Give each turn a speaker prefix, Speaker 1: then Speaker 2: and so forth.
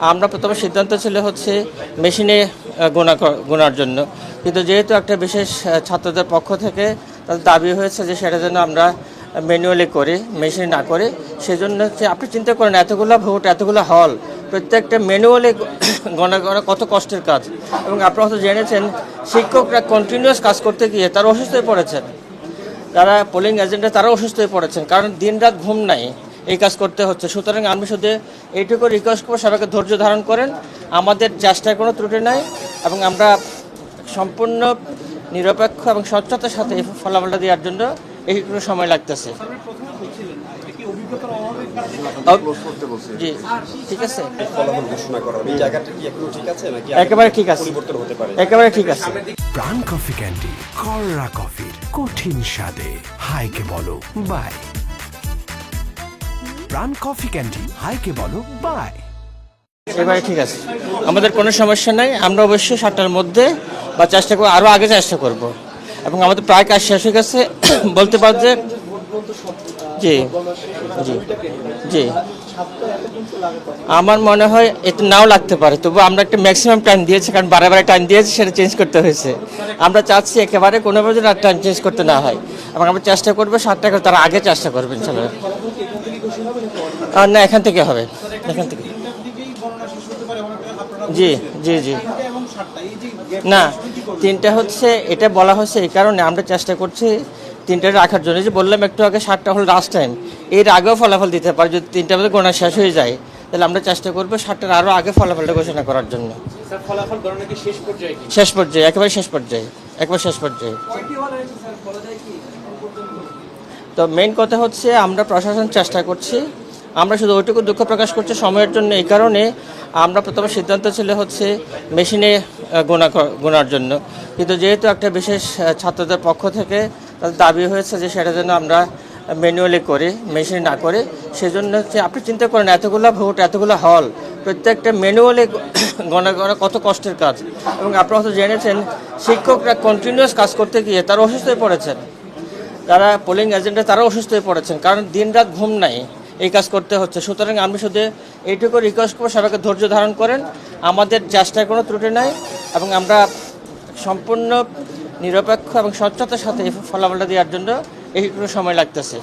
Speaker 1: আমরা প্রথমে সিদ্ধান্ত ছিল হচ্ছে মেশিনে গোনা গোনার জন্য। কিন্তু যেহেতু একটা বিশেষ ছাত্রদের পক্ষ থেকে তাদের দাবি হয়েছে যে সেটা যেন আমরা ম্যানুয়ালি করি, মেশিনে না করে, সেজন্য হচ্ছে আপনি চিন্তা করেন, এতগুলো ভোট, এতগুলো হল, প্রত্যেকটা ম্যানুয়ালি গণনা করা কত কষ্টের কাজ। এবং আপনারা হয়তো জেনেছেন, শিক্ষকরা কন্টিনিউয়াস কাজ করতে গিয়ে তারা অসুস্থ হয়ে পড়েছেন। যারা পোলিং এজেন্টরা তারা অসুস্থ হয়ে পড়েছেন, কারণ দিনরাত ঘুম নাই। এই কাজ করতে হচ্ছে। সুতরাং আমি শুধু এইটুকু রিকোয়েস্ট করব সবাইকে ধৈর্য ধারণ করেন। আমাদের চেষ্টার কোনো ত্রুটি নাই এবং আমরা সম্পূর্ণ নিরপেক্ষ এবং স্বচ্ছতার সাথে এই ফলাফলটা দেওয়ার জন্য এইটুকু সময় লাগতেছে। জি ঠিক আছে।
Speaker 2: ফলাফল ঘোষণা করা এই জায়গাটা কি এখনও ঠিক আছে নাকি
Speaker 1: একেবারে ঠিক আছে।
Speaker 2: পরিবর্তন হতে পারে?
Speaker 1: একেবারে ঠিক আছে।
Speaker 3: প্রাণ কফি ক্যান্ডি কররা কফির কঠিন স্বাদে। হাইকে বলো বাই। প্রাণ কফি ক্যান্ডি হাইকে বলো বাই
Speaker 1: এবারে ঠিক আছে। আমাদের কোনো সমস্যা নাই, আমরা অবশ্যই সাতটার মধ্যে বা চেষ্টা করব আরও আগে চেষ্টা করব। এবং আমাদের প্রায় কাজ শেষ হয়ে গেছে। বলতে পার যে জি জি জি। আমার মনে হয় এতে নাও লাগতে পারে তবু আমরা একটা ম্যাক্সিমাম টাইম দিয়েছি, কারণ বারে টাইম দিয়েছি, সেটা চেঞ্জ করতে হয়েছে। আমরা চাচ্ছি একেবারে কোনোভাবে যেন টাইম চেঞ্জ করতে না হয়। এবং আমরা চেষ্টা করব সাতটা করে, তারা আগে চেষ্টা করবেন চলো না এখান থেকে হবে। এখান থেকে। জি জি জি। না তিনটা হচ্ছে এটা বলা হচ্ছে এই কারণে আমরা চেষ্টা করছি তিনটা রাখার জন্য। যে বললাম একটু আগে সাতটা হল লাস্ট টাইম এর আগেও ফলাফল দিতে পারে যদি তিনটা মধ্যে গোনা শেষ হয়ে যায় তাহলে আমরা চেষ্টা করব সাতটার আরও আগে ফলাফলটা ঘোষণা করার জন্য।
Speaker 4: শেষ পর্যায়ে
Speaker 1: একেবারে শেষ পর্যায়ে একবার শেষ পর্যায়ে। তো মেন কথা হচ্ছে আমরা প্রশাসন চেষ্টা করছি আমরা শুধু ওইটুকু দুঃখ প্রকাশ করছি সময়ের জন্য এই কারণে আমরা প্রথমে সিদ্ধান্ত ছিল হচ্ছে মেশিনে গোনা গোনার জন্য। কিন্তু যেহেতু একটা বিশেষ ছাত্রদের পক্ষ থেকে তাদের দাবি হয়েছে যে সেটা যেন আমরা ম্যানুয়ালি করি, মেশিনে না করে, সেজন্য হচ্ছে আপনি চিন্তা করেন এতগুলো ভোট, এতগুলো হল, প্রত্যেকটা ম্যানুয়ালি গণনা করা কত কষ্টের কাজ। এবং আপনারা হয়তো জেনেছেন, শিক্ষকরা কন্টিনিউয়াস কাজ করতে গিয়ে তারা অসুস্থ হয়ে পড়েছেন। যারা পোলিং এজেন্টরা তারা অসুস্থ হয়ে পড়েছেন, কারণ দিন রাত ঘুম নাই। এই কাজ করতে হচ্ছে। সুতরাং আমি শুধু এইটুকু রিকোয়েস্ট করব সবাইকে ধৈর্য ধারণ করেন। আমাদের চেষ্টার কোনো ত্রুটি নাই এবং আমরা সম্পূর্ণ নিরপেক্ষ এবং স্বচ্ছতার সাথে এই ফলাফলটা দেওয়ার জন্য এইটুকু সময় লাগতেছে।